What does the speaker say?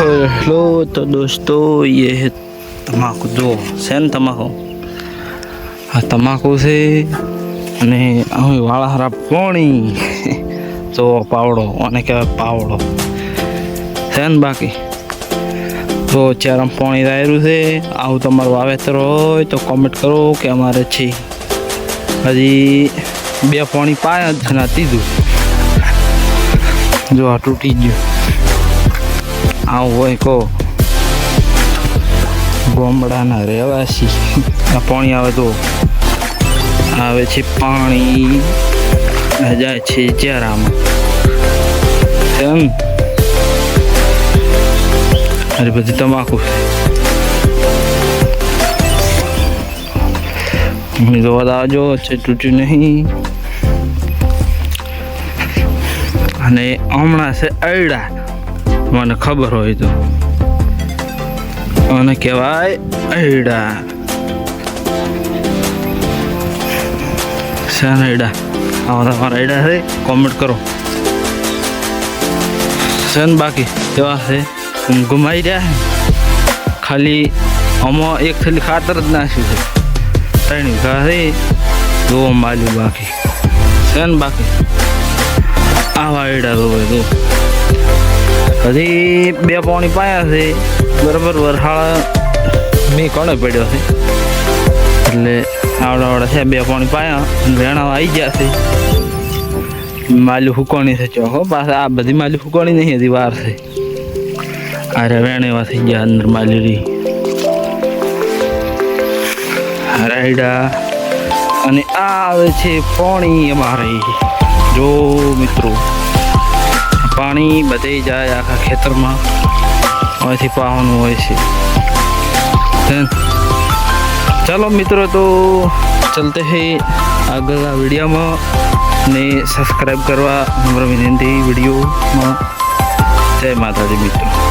Hello તો દોસ્તો ये है તમાકુ. જો, છે ને તમાકુ? આ તમાકુ છે અને અમે વાળા હારા પોણી. તો પાવડો અને કહેવાય પાવડો. છે ને બાકી? તો અત્યારે પાણી રાયેલું છે, આવું તમારું વાવેતર હોય તો કોમેન્ટ કરો કે અમારે છે. હજી બે પોણી પાયા જ છે ને જો, આ તૂટી ગયું. આવું હોય કહો. ગોમડાના રહેવાસી. આ પાણી આવે તો આવે છે પાણી. જાય છે ચારામાં એમ. અરે બધી તમાકુ. તો આવજો છે, તૂટ્યું નહીં. અને હમણાં છે અયડા મને ખબર હોય તો. અને કહેવાય અયડા. શાના અયડા? આવા તમારા અયડા છે. કોમેન્ટ કરો. શેન બાકી? કેવા છે? ગુમાઈ રહ્યા ખાલી આમાં એક થેલી ખાતર જ નાખ્યું છે. ત્રણ વીઘા છે. માલ્યું બાકી. શેન બાકી? આવા અયડા જોવે તો. હજી બે પાણી પાયા છે. બરાબર વરહાળ મેં કોણે પડ્યો છે. એટલે આવડાવડા આવડા છે, બે પાણી પાયા રેણા આવી ગયા છે. માલી ફૂકણી છે ચોખો પાછા આ બધી માલી ફૂકણી નહીં, હજી વાર છે. અરે વેણ એવા થઈ ગયા અંદર માલી રાયડા અને આ આવે છે પાણી અમારે. જો મિત્રો પાણી બધે જાય આખા ખેતરમાં. અહીંથી પાવાનું હોય છે. ચાલો મિત્રો, તો ચલતે હે આગળના વિડીયોમાં. ને સબસ્ક્રાઈબ કરવા નમ્ર વિનંતી, વિડીયોમાં. જય માતાજી મિત્રો.